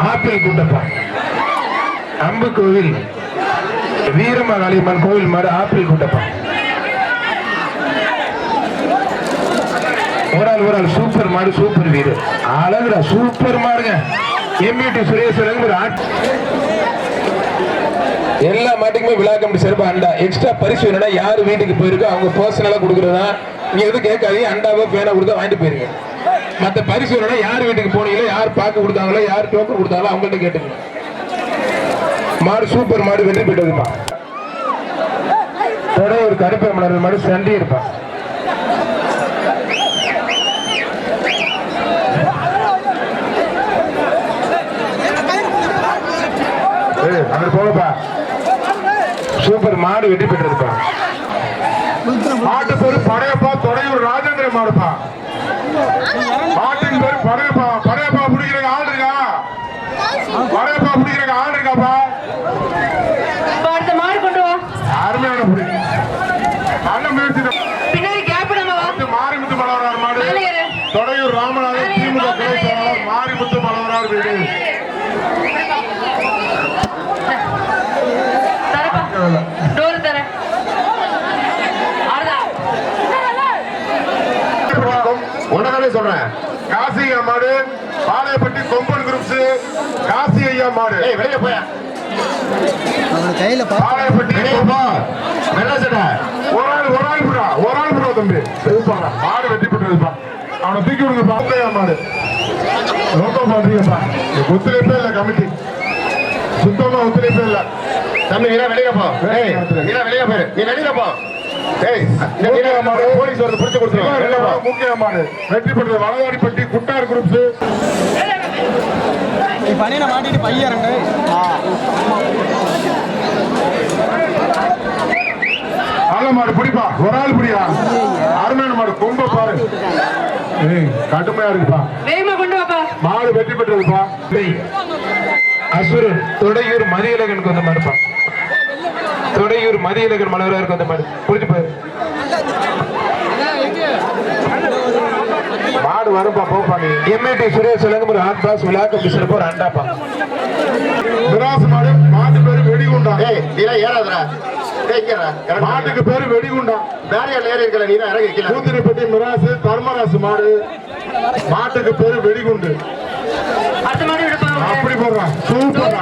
Apple Gundappa. அம்பு கோவில். வீரமகாளியம்மன் கோவில் மாதிரி ஆப்பிள் குண்டப்பா. ஒரு ஆள் ஒரு ஆள் சூப்பர் மாடு சூப்பர் வீடு. அழகுடா சூப்பர் மாடுங்க. எம்யூடி சுரேஸ்வரன் ஒரு ஆட். எல்லா மாட்டுக்குமே விழா கமிட்டி சிறப்பு அண்டா. எக்ஸ்ட்ரா பரிசு வேணும்னா யார் வீட்டுக்கு போயிருக்கோ அவங்க பர்சனலாக கொடுக்குறதா நீங்க எதுவும் கேட்காதீங்க. அண்டாவோ பேனா கொடுத்தா வாங்கிட்டு போயிருங்க. மற்ற பரிசு வேணும்னா யார் வீட்டுக்கு போனீங்களோ யார் பார்க்க கொடுத்தாங்களோ யார் டோக்கன் கொடுத்தாங்களோ அவங்கள்ட்ட கேட்டுங்க மாடு சூப்பர் மாடு வெற்றி பெற்றதுப்பா தொடை ஒரு கருப்பை மலர் மாடு சண்டி இருப்பான் ஏய், அங்க போகப்பா. சூப்பர் மாடு வெற்றி பெற்றிருப்பான் மாட்டு பேரு படையப்பா தொடையூர் ராஜேந்திர மாடுப்பா மாட்டின் பேரு படையப்பா படையப்பா. உடனே சொல்றேன். காசி ஐயா மாடு பாளையப்பட்டி கொம்பன் குரூப்ஸ் காசி ஐயா மாடு. வெளியே போய. கையில பாளையப்பட்டி வெள்ள சட்டை. ஒரு ஆள் ஒரு ஆள் புடா ஒரு ஆள் புடா தம்பி. மாடு வெட்டி போட்டுருப்பா அவனை தூக்கி விடுங்கப்பா. ஐயா மாடு. ரொம்ப பண்றீங்கப்பா ஒத்துழைப்பே இல்ல கமிட்டி. சுத்தமா ஒத்துழைப்பே இல்ல. தம்பி நீ வெளியில போ. ஏய் நீ வெளியில போயிரு. நீ வெளியில போ. போலீஸ் வந்து பிடிச்சு கொடுத்துருவாங்க. மாடு வெற்றி பெற்றது வளவாடிப்பட்டி குட்டார் குரூப்ஸ். நீ பனியில மாட்டிட்டு பையறங்க நல்ல மாடு பிடிப்பா. ஒரு ஆள் பிடியா? அருமையான மாடு. கொம்ப பாரு. ஏய் கடுமையா இருக்குப்பா. வேகமா கொண்டு வாப்பா. மாடு வெற்றி பெற்றதுப்பா. அசுரன் தொடையூர் மதியழகனுக்கு வந்த மாடுப்பா. தொடையூர் மதியழகன் மனோகருக்கு வந்த மாடு. நீ எம்ஏடி சுரேஷ் சொல்லுங்க ஒரு ஆட் பாஸ் விழாக்கம் பிசிறப்போ ஒரு அண்டாப்பா மிராசு மாடு மாட்டு பேரு வெடிகுண்டா? ஏய் நீ ஏறாதடா. மாட்டுக்கு பேரு வெடிகுண்டா? பேரியர் ஏறி இருக்கல நீ தான் இறங்கி கீழ கூத்திரிப்பட்டி மிராசு தர்மராசு மாடு மாட்டுக்கு பேரு வெடிகுண்டு. அடுத்த மாடு விடுப்பா அப்படி போடுறான். சூப்பர்